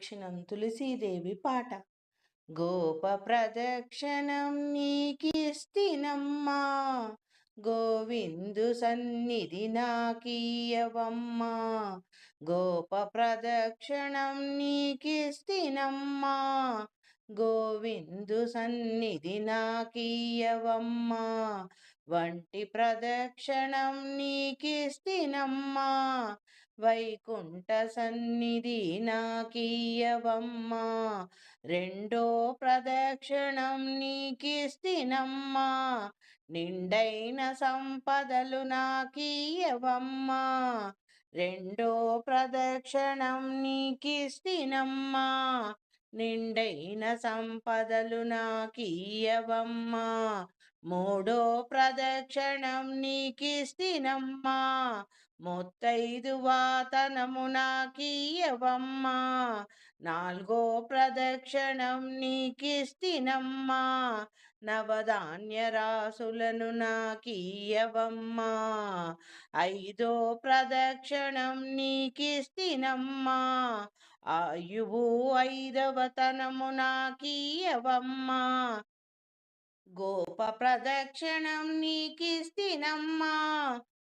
ప్రదక్షిణం తులసీదేవి పాట. గోప ప్రదక్షిణం నీకిస్తినమ్మా. గోవిందు సన్నిధి నాకీయవమ్మా. గోప ప్రదక్షిణం నీకిస్తినమ్మా. గోవిందు సన్నిధి నాకీయవమ్మా. వంటి ప్రదక్షిణం నీకిస్తినమ్మా. వైకుంఠ సన్నిధి నాకీయవమ్మా. రెండో ప్రదక్షిణం నీకిస్తినమ్మా. నిండైన సంపదలు నాకీయవమ్మా. రెండో ప్రదక్షిణం నీకిస్తినమ్మా. నిండైన సంపదలు నాకీయవమ్మా. మూడో ప్రదక్షిణం నీకిస్తినమ్మా. ముత్తైదు వాతనము నాకీయవమ్మా. నాలుగో ప్రదక్షిణం నీకిస్తినమ్మా. నవధాన్య రాసులను నాకీయవమ్మా. ఐదో ప్రదక్షిణం నీకిస్తినమ్మా. ఆయువు ఐదవ తనము నాకీయవమ్మా. గోప ప్రదక్షిణం నీకిస్తినమ్మా.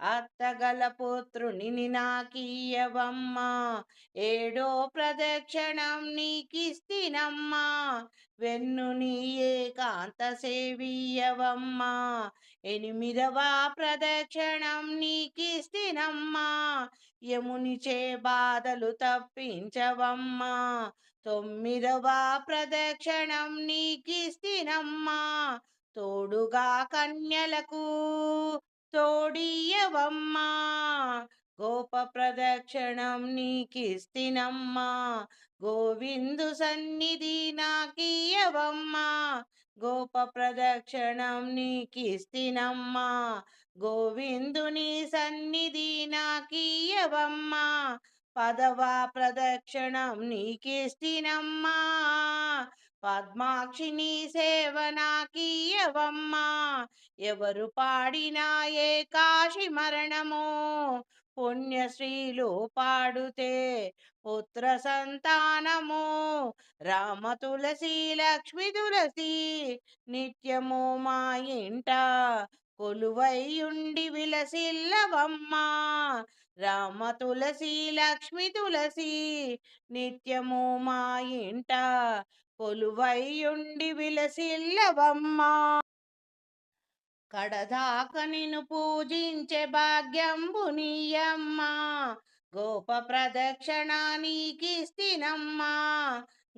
అత్తగల పుత్రుని నాకీయవమ్మా ఏడో ప్రదక్షిణం నీకిస్తినమ్మా. వెన్నుని ఏకాంత సేవీయవమ్మా ఎనిమిదవ ప్రదక్షిణం నీకిస్తినమ్మా. యమునిచే బాధలు తప్పించవమ్మా. తొమ్మిదవ ప్రదక్షిణం నీకిస్తినమ్మా. తోడుగా కన్యలకు తోడియవమ్మా గోప ప్రదక్షిణం నీకిస్తినమ్మా గోవిందు సన్నిధి నాకీయవమ్మా గోప ప్రదక్షిణం నీకిస్తినమ్మా గోవిందుని సన్నిధి నాకీయవమ్మా పదవ ప్రదక్షిణం నీకిస్తినమ్మా. పద్మాక్షిని సేవ నాకీయవమ్మా ఎవరు పాడినా ఏ కాశి మరణమో. పుణ్యశ్రీలు పాడుతే పుత్ర సంతానము. రామ తులసి లక్ష్మి తులసి నిత్యము మా ఇంట. కొలువైయుండి విలసిల్లవమ్మా. రామ తులసి లక్ష్మి తులసి నిత్యము మా ఇంట. కొలువైయుండి విలసిల్లవమ్మా. కడదాక నిన్ను పూజించే భాగ్యంబు నీయమ్మా. గోప ప్రదక్షిణ నీకిస్తినమ్మా.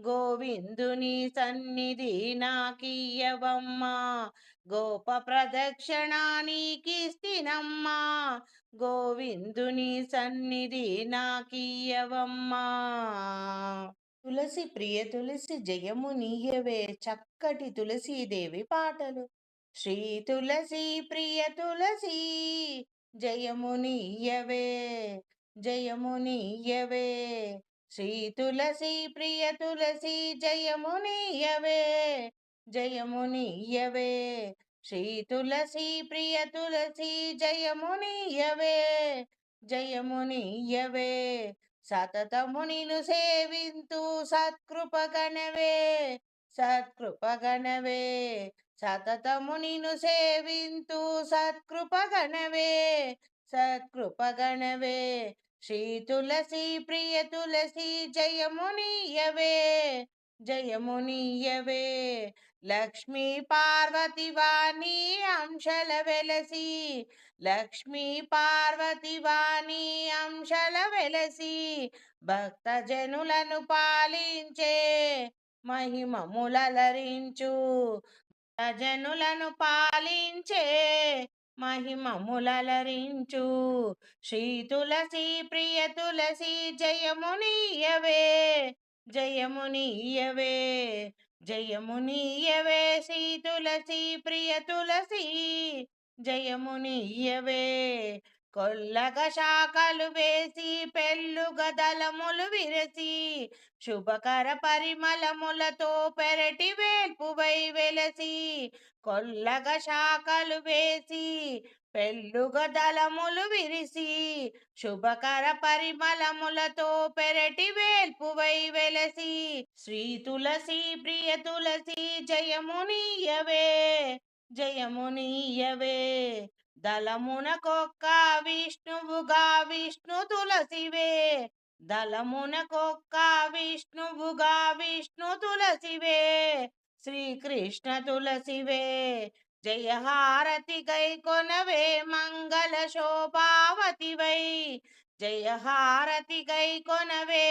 గోవిందుని సన్నిధి నాకీయవమ్మా గోప ప్రదక్షిణ నీకిస్తినమ్మా. గోవిందుని సన్నిధి నాకియ్యవమ్మా. తులసి ప్రియ తులసి జయము నీయవే చక్కటి తులసీదేవి పాటలు. శ్రీ తులసి ప్రియ తులసి జయము నీయవే జయము నీయవే. శ్రీ తులసి ప్రియ తులసి జయము నీయవే జయము నీయవే. శ్రీ తులసి ప్రియ తులసి జయము నీయవే జయము నీయవే. సతతము నిను సేవింతు సత్కృపగణవే సత్కృపగణవే సతతము నిను సేవింతు సత్కృపగణవే సత్కృపగణవే శ్రీ తులసి ప్రియ తులసి జయమునీయవే జయమునీయవే లక్ష్మీ పార్వతి వాణి అంశల వెలసి. లక్ష్మీ పార్వతి వాణి అంశల వెలసి. భక్త జనులను పాలించే మహిమములరించు జనులను పాలించే మహిమములరించు శ్రీ తులసి ప్రియ తులసి జయమునియవే జయమునియవే. జయమునీయవే శ్రీ తులసి ప్రియ తులసి. జయమునీయవే కొల్లగ శాఖలు వేసి పెళ్ళుగ దళములు విరసి శుభకర పరిమళములతో పెరటి వేల్పువై వెలసి కొల్లగ శాఖలు వేసి పెళ్ళుగదలములు విరిసి శుభకర పరిమళములతో పెరటి వేల్పువై వెలసి శ్రీ తులసి ప్రియ తులసి జయమునియవే జయమునియవే దళమునకొక్క విష్ణువుగా విష్ణు తులసివే దళమునకొక్క విష్ణువుగా విష్ణు తులసివే శ్రీకృష్ణ తులసివే. జయహారతి గై కొనవే మంగళ శోభావతివై. జయహారతి గై కొనవే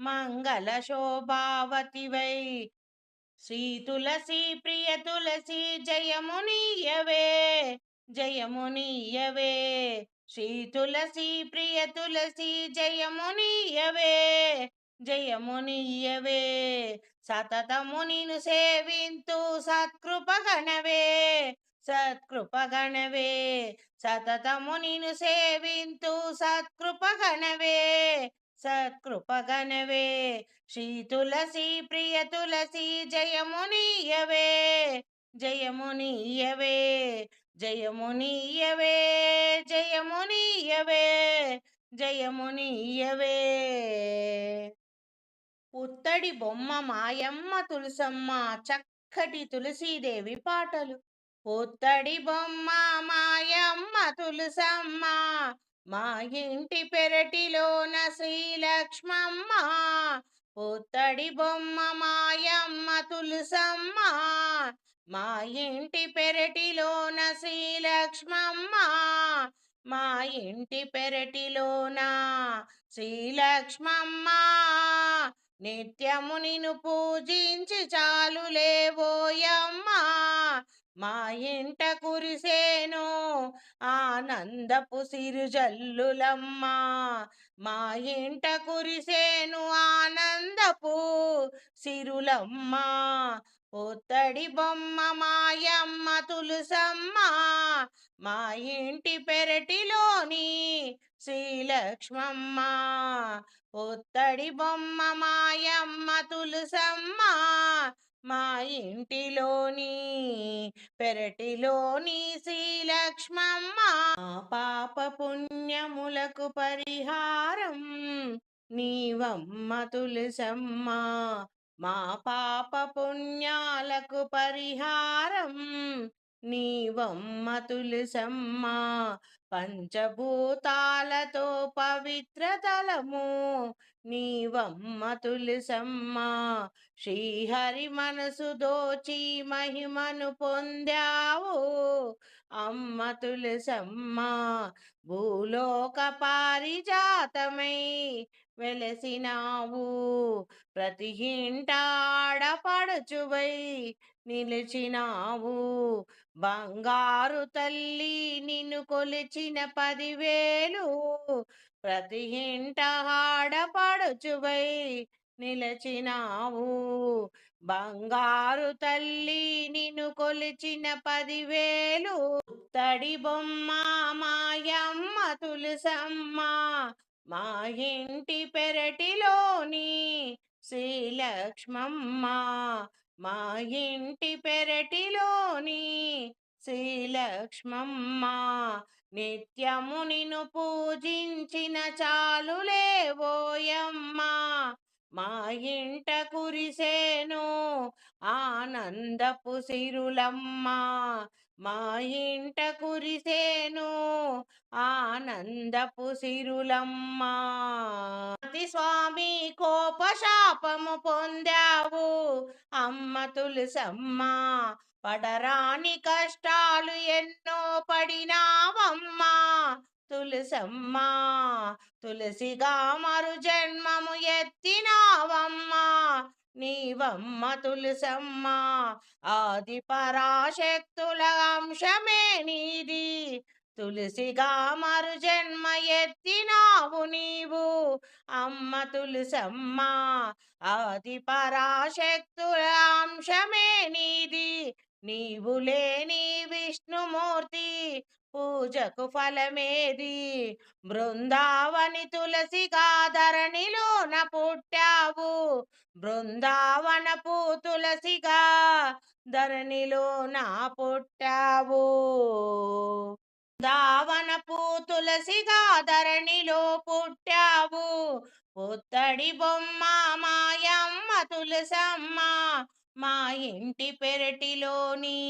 మంగళ శోభావతివై. శ్రీ తులసి ప్రియ తులసి జయమునియవే జయమునియవే. శ్రీ తులసి ప్రియ తులసి జయమునియవే జయమునియవే. సతతము నిను సేవింతు సత్కృపగణవే సత్కృపగణవే సతతము నిను సేవింతు సత్కృపగణవే సత్కృపగణవే శ్రీ తులసి ప్రియ తులసి జయమునియవే జయమునియవే జయమునియవే జయమునియవే జయమునియవే పుత్తడి బొమ్మ మాయమ్మ తులసమ్మ చక్కటి తులసీదేవి పాటలు. పుత్తడి బొమ్మ మాయమ్మ తులసమ్మ మా ఇంటి పెరటిలోన శ్రీలక్ష్మమ్మ. పుత్తడి బొమ్మ మాయమ్మ తులసమ్మ మా ఇంటి పెరటిలోన శ్రీలక్ష్మమ్మ. మా ఇంటి పెరటిలోన శ్రీలక్ష్మమ్మ. నిత్యము నిన్ను పూజించి చాలు లేవోయమ్మా మా ఇంట కురిసేను ఆనందపు సిరుజల్లులమ్మా. మా ఇంట కురిసేను ఆనందపు సిరులమ్మా. పొత్తడి బొమ్మ మాయమ్మ తులసమ్మ. మా ఇంటి పెరటిలోని శ్రీలక్ష్మమ్మ ఒత్తడి బొమ్మ మాయమ్మ తులసమ్మ మా ఇంటిలోని పెరటిలోని శ్రీలక్ష్మమ్మ. పాప పుణ్యములకు పరిహారం నీవమ్మ తులసమ్మ. మా పాప పుణ్యాలకు పరిహారం నీవమ్మ తులసమ్మ పంచభూతాలతో పవిత్రతలము నీవమ్మ తులసమ్మ శ్రీహరి మనసు దోచి మహిమను పొందావు. అమ్మ తులసమ్మ భూలోక పారిజాతమై వెలసినావు. ప్రతి ఇంట ఆడపడుచువై నిలిచినావు బంగారు తల్లి నిన్ను కొలిచిన పదివేలు. ప్రతి ఇంట ఆడపడుచువై నిలచినావు. బంగారు తల్లి నిన్ను కొలిచిన పదివేలు. తడి బొమ్మ మాయమ్మ తులసమ్మ మా ఇంటి పెరటిలోని శ్రీలక్ష్మమ్మ. మా ఇంటి పెరటిలోని శ్రీలక్ష్మమ్మ నిత్యము నిన్ను పూజించిన చాలులేవోయమ్మా మా ఇంట కురిసేను ఆనందపు సిరులమ్మ. మా ఇంట కురిసేను ఆనందపు సిరులమ్మ. అతి స్వామి కోపశాపము పొందావు. అమ్మ తులసమ్మ పడరాని కష్టాలు ఎన్నో పడినావమ్మా. తులసమ్మ తులసిగా మరు జన్మము ఎత్తినావమ్మా. నీవమ్మ తులసమ్మ ఆది పరాశక్తుల అంశమే నీది. తులసిగా మరు జన్మ ఎత్తినావు నీవు. అమ్మ తులసమ్మ ఆది పరాశక్తుల అంశమే నీది. నీవు లేని విష్ణుమూర్తి పూజకు ఫలమేది. బృందావని తులసిగా ధరణిలోన పుట్టావు బృందావనపు తులసిగా ధరణిలోన పుట్టావు. దావనపు తులసిగా ధరణిలో పుట్టావు. పుత్తడి బొమ్మ మాయమ్మ తులసమ్మ మా ఇంటి పెరటిలోని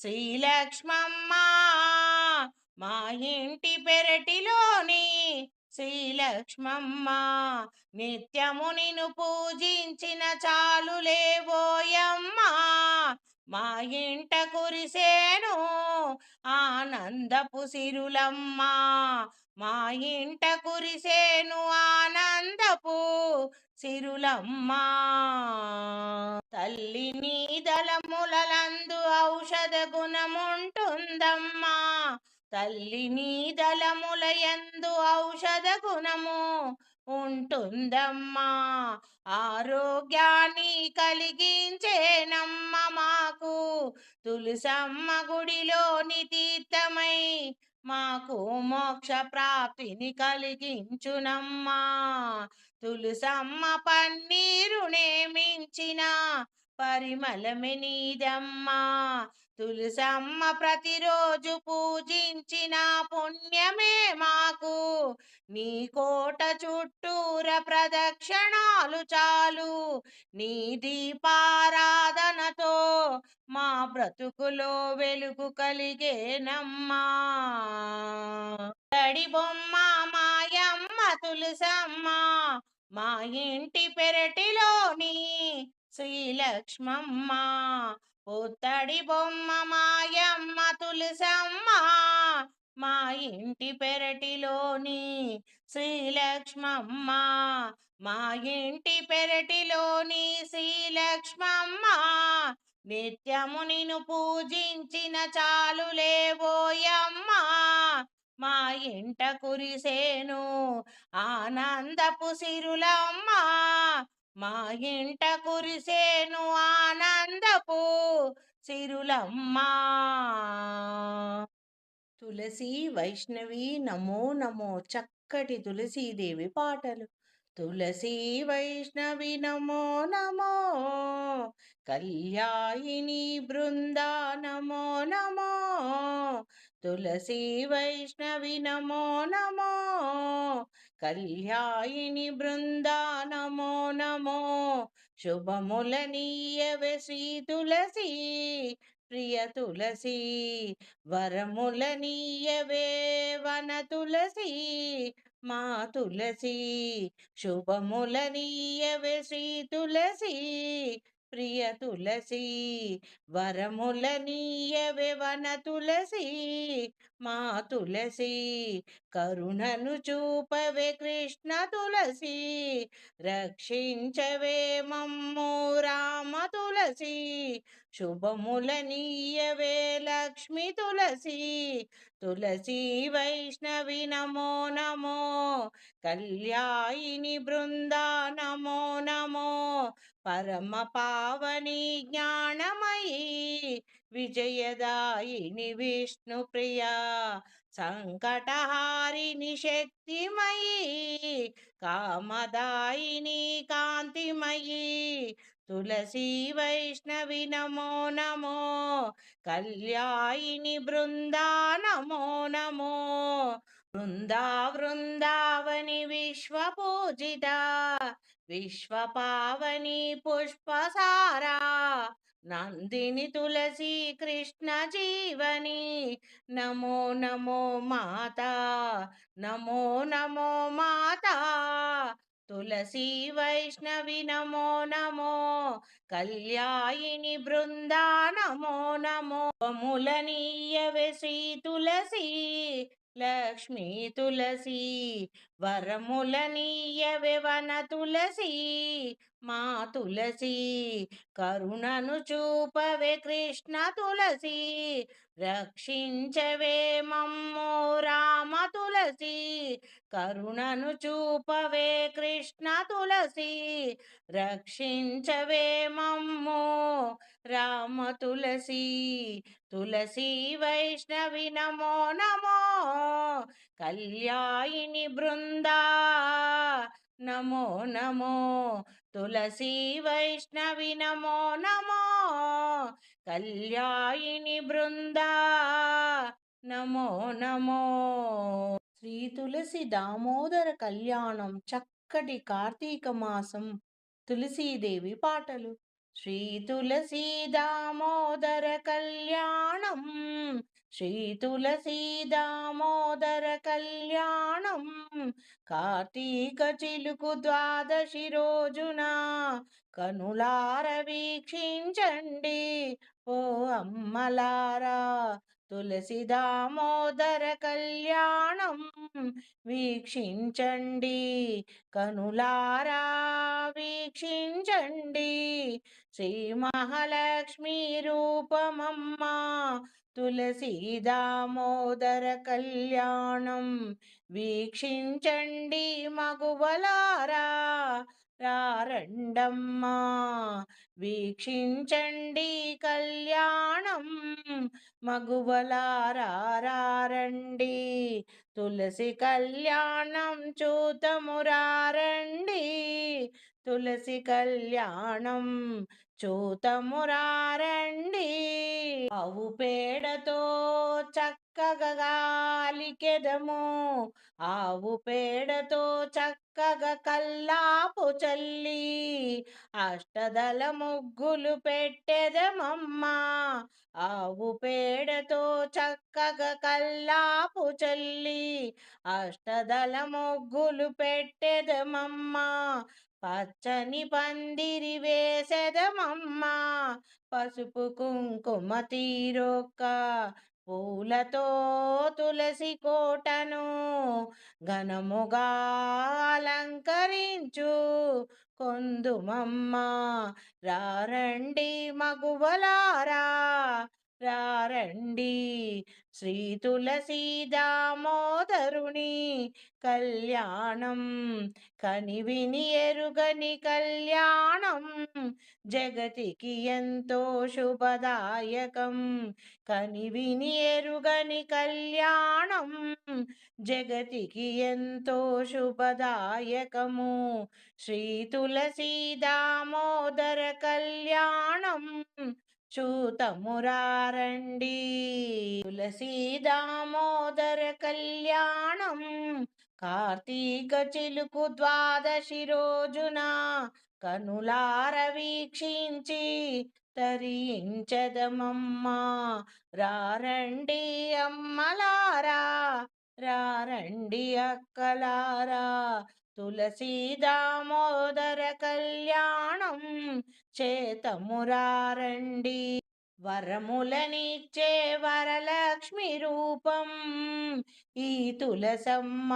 శ్రీలక్ష్మమ్మ. మా ఇంటి పెరటిలోని శ్రీలక్ష్మమ్మ నిత్యము నిన్ను పూజించిన చాలు లేవోయమ్మా మా ఇంట కురిసేను ఆనందపు సిరులమ్మ. మా ఇంట కురిసేను ఆనందపు సిరులమ్మ. తల్లి నీ దళములందు ఔషధ గుణముంటుందమ్మా. తల్లి నీ దళముల ఔషధ గుణము ఉంటుందమ్మా. ఆరోగ్యాన్ని కలిగించేనమ్మా. తులసమ్మ గుడిలోని తీర్థమై మాకు మోక్ష ప్రాప్తిని కలిగించునమ్మా. తులసమ్మ పన్నీరునే మించిన పరిమళమే నీదమ్మా. తులసమ్మ ప్రతిరోజు పూజించిన పుణ్యమే మాకు. నీ కోట చుట్టూర ప్రదక్షిణాలు చాలు. నీ దీపారాధనతో మా బ్రతుకులో వెలుగు కలిగేనమ్మా. తడి బొమ్మ మాయమ్మ తులసమ్మ మా ఇంటి పెరటిలోని శ్రీలక్ష్మమ్మ పుత్తడి బొమ్మ మాయమ్మ తులసమ్మ మా ఇంటి పెరటిలోని శ్రీలక్ష్మమ్మ మా ఇంటి పెరటిలోని శ్రీలక్ష్మమ్మ నిత్యము నిన్ను పూజించిన చాలు లేవోయమ్మా మా ఇంట కురిసేను ఆనందపు సిరులమ్మ మా ఇంట కురిసేను ఆనందపు సిరులమ్మా. తులసి వైష్ణవి నమో నమో చక్కటి తులసీదేవి పాటలు. తులసీ వైష్ణవి నమో నమో. కళ్యాయిని బృందా నమో నమో. తులసీ వైష్ణవి నమో నమో. కళ్యాయిని బృందా నమో నమో. శుభములనీయవే శ్రీ తులసి ప్రియ తులసి. వరములనీయవే వన తులసి మా తులసి శుభములనీయవే శ్రీ తులసి. ప్రియ తులసి వరములనీయవే వన తులసి మా తులసి కరుణను చూపవే కృష్ణ తులసి రక్షించవే మమ్ము రామ తులసి శుభములనీయవే లక్ష్మి తులసి తులసి వైష్ణవి నమో నమో కళ్యాయిని బృందా నమో నమో పరమ పావని జ్ఞానమయీ విజయదాయిని విష్ణుప్రియా సంకటహారిణి శక్తిమయీ కామదాయిని కాంతిమయీ తులసీ వైష్ణవి నమో నమో కళ్యాయిని బృందా నమో నమో బృందా బృందావని విశ్వపూజిత విశ్వపావని పుష్పసారా నందిని తులసి కృష్ణ జీవని నమో నమో మాత నమో నమో మాత తులసి వైష్ణవి నమో నమో కళ్యాయిని బృందా నమో నమో ములనీయవే శ్రీ తులసి లక్ష్మీ తులసి వరములనీయవే వన తులసి మా తులసి కరుణను చూపవే కృష్ణ తులసి రక్షించవే మమ్మో రామ తులసి కరుణను చూపవే కృష్ణ తులసి రక్షించవే మమ్మో రామ తులసి తులసి వైష్ణవి నమో నమో కళ్యాయిని బృంద నమో నమో. తులసీ వైష్ణవి నమో నమో. కళ్యాయిని బృందా. నమో నమో. శ్రీ తులసి దామోదర కళ్యాణం చక్కటి కార్తీక మాసం తులసీదేవి పాటలు. శ్రీ తులసీ కళ్యాణం. శ్రీ తులసీ కళ్యాణం. కార్తీక చిలుకు ద్వాదశి రోజున కనులార వీక్షించండి. ఓ అమ్మలారా తులసిదామోదర కళ్యాణం వీక్షించండి. కనులారా వీక్షించండి. శ్రీ మహాలక్ష్మి రూపమమ్మ తులసీదామోదర కళ్యాణం వీక్షించండి మగువలారా. రారండమ్మా. వీక్షించండి కళ్యాణం. మగువలారండి తులసి కళ్యాణం చూతమురారండి తులసి కళ్యాణం చూతమురారండి అవు పేడతో చక్కగా గాలికెదము ఆవు పేడతో చక్కగా కల్లాపు చల్లి అష్టదల ముగ్గులు పెట్టెదమమ్మా. ఆవు పేడతో చక్కగా కల్లాపు చల్లి అష్టదల ముగ్గులు పెట్టెదమమ్మా. పచ్చని పందిరి వేసెదమమ్మా. పసుపు కుంకుమ తీరొక్క పూలతో తులసి కోటను ఘనముగా అలంకరించు. కొందుమమ్మ రారండి మగువలారా రండి శ్రీ తులసీ దామోదరుని కళ్యాణం కనివిని ఎరుగని కళ్యాణం జగతికి ఎంతో శుభదాయకం కనివిని ఎరుగని కళ్యాణం జగతికి ఎంతో శుభదాయకము. శ్రీ తులసీ దామోదర కళ్యాణం చూతమురారండి. తులసీ దామోదర కళ్యాణం. కార్తీక చిలుకు ద్వాదశి రోజున కనులార వీక్షించి తరించదమమ్మా. రారండి అమ్మలారా రారండి అక్కలారా. తులసీ దామోదర కళ్యాణం చేతమురారండి. వరములనిచ్చే వరలక్ష్మి రూపం. ఈ తులసమ్మ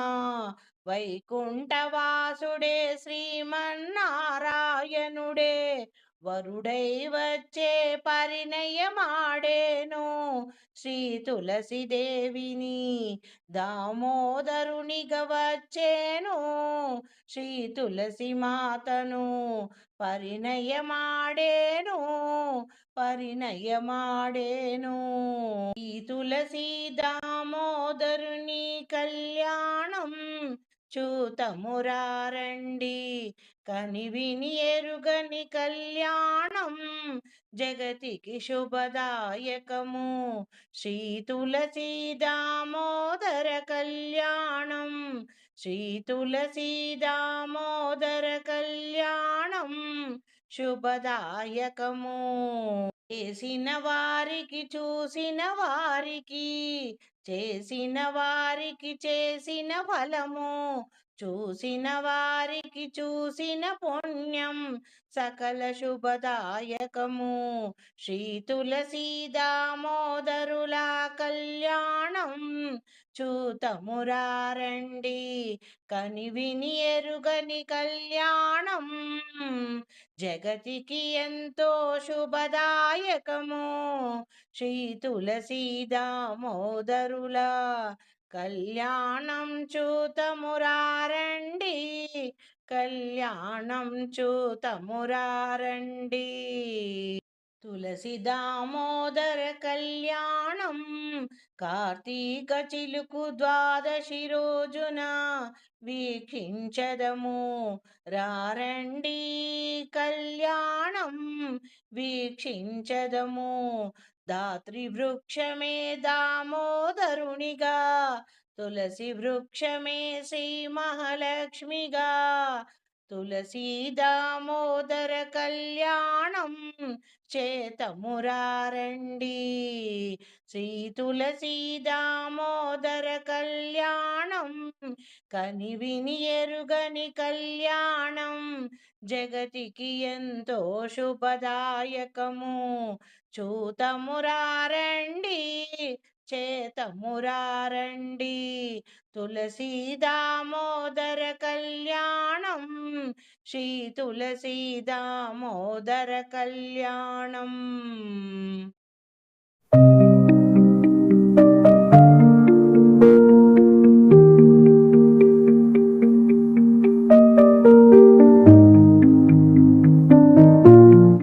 వైకుంఠవాసుడే శ్రీమన్నారాయణుడే. వరుడై వచ్చే పరిణయమాడేను. శ్రీ తులసిదేవిని దామోదరునిగా వచ్చేను శ్రీ తులసి మాతను పరిణయమాడేను పరిణయమాడేను. ఈ తులసి దామోదరుని కళ్యాణం చూతమురారండి. కనివిని ఎరుగని కళ్యాణం జగతికి శుభదాయకము. శ్రీ తులసీ దామోదర కళ్యాణం శ్రీ తులసీ దామోదర కళ్యాణం శుభదాయకము. చేసిన వారికి చూసిన వారికి చేసిన వారికి చేసిన ఫలము చూసిన వారికి చూసిన పుణ్యం సకల శుభదాయకము. శ్రీ తులసీ దామోదరుల కళ్యాణం చూతమురారండి. కనివిని ఎరుగని కళ్యాణం జగతికి ఎంతో శుభదాయకము. శ్రీ తులసీ దామోదరుల కళ్యాణం చూతమురారండి. కళ్యాణం చూతమురారండి. తులసి దామోదర కళ్యాణం. కార్తీక చిలుకు ద్వాదశి రోజున వీక్షించదము. రారండి కళ్యాణం వీక్షించదము. దాతృవృక్షమే వృక్షమే దామోదరునిగా తులసి వృక్షమే శ్రీ మహాలక్ష్మిగా తులసీ దామోదర కళ్యాణం చేతమురారండి. శ్రీ తులసీ దామోదర కళ్యాణం కని విని ఎరుగని కళ్యాణం జగతికి ఎంతో శుభదాయకము. చూతమురారండి చేతమురారండి తులసీ దామోదర కళ్యాణం శ్రీ తులసీ దామోదర కళ్యాణం.